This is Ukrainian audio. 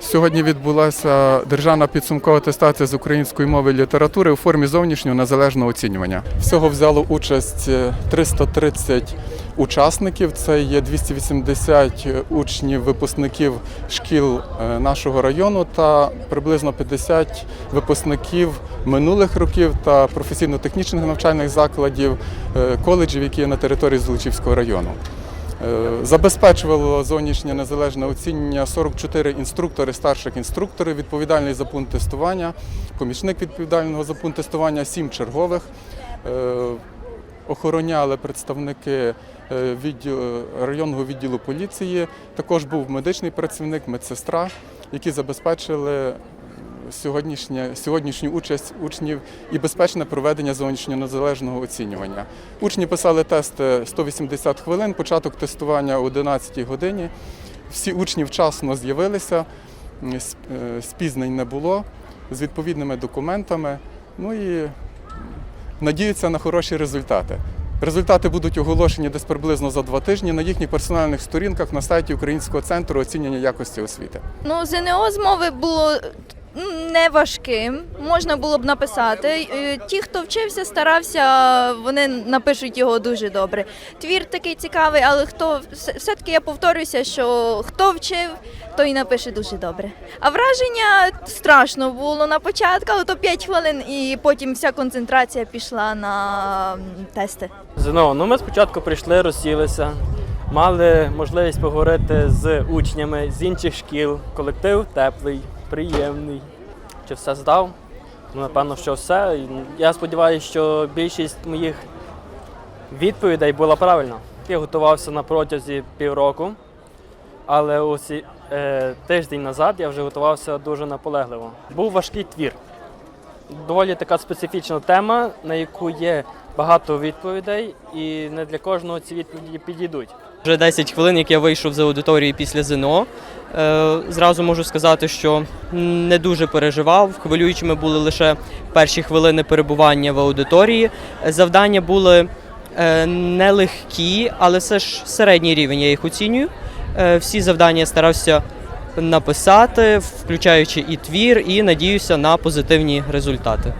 Сьогодні відбулася державна підсумкова атестація з української мови і літератури у формі зовнішнього незалежного оцінювання. Всього взяло участь е, 330 учасників. Це є 280 учнів, випускників шкіл е, нашого району та приблизно 50 випускників минулих років та професійно-технічних навчальних закладів, е, коледжів, які є на території Золочівського району. Е, Забезпечувало зовнішнє незалежне оцінювання 44 інструктори, старших інструкторів, відповідальний за пункт тестування, помічник відповідального за пункт тестування, 7 чергових. Е, Охороняли представники е, відділу, районного відділу поліції. Також був медичний працівник, медсестра, які забезпечили сьогоднішню участь учнів і безпечне проведення зовнішнього незалежного оцінювання. Учні писали тести 180 хвилин, початок тестування о 11 годині. Всі учні вчасно з'явилися, е, спізнень не було з відповідними документами. Ну і надіються на хороші результати. Результати будуть оголошені десь приблизно за два тижні на їхніх персональних сторінках на сайті Українського центру оцінювання якості освіти. Ну, ЗНО з мови було не важким, можна було б написати. Е, Ті, хто вчився, старався, вони напишуть його дуже добре. Твір такий цікавий, але хто все- все-таки я повторюся, що хто вчив, той напише дуже добре. А враження страшно було на початку, але то 5 хвилин, і потім вся концентрація пішла на тести. ЗНО. Ну, ми спочатку прийшли, розсілися, мали можливість поговорити з учнями з інших шкіл. Колектив теплий, приємний. Чи все здав? Ну, напевно, що все. Я сподіваюся, що більшість моїх відповідей була правильна. Я готувався на протязі півроку, але ось е, тиждень назад я вже готувався дуже наполегливо. Був важкий твір доволі така специфічна тема, на яку є багато відповідей, і не для кожного ці відповіді підійдуть. Вже 10 хвилин, як я вийшов з аудиторії після ЗНО. Е, зразу можу сказати, що не дуже переживав. Хвилюючими були лише перші хвилини перебування в аудиторії. Завдання були е, нелегкі, але все ж середній рівень я їх оцінюю. Е, всі завдання я старався написати, включаючи і твір, і надіюся на позитивні результати.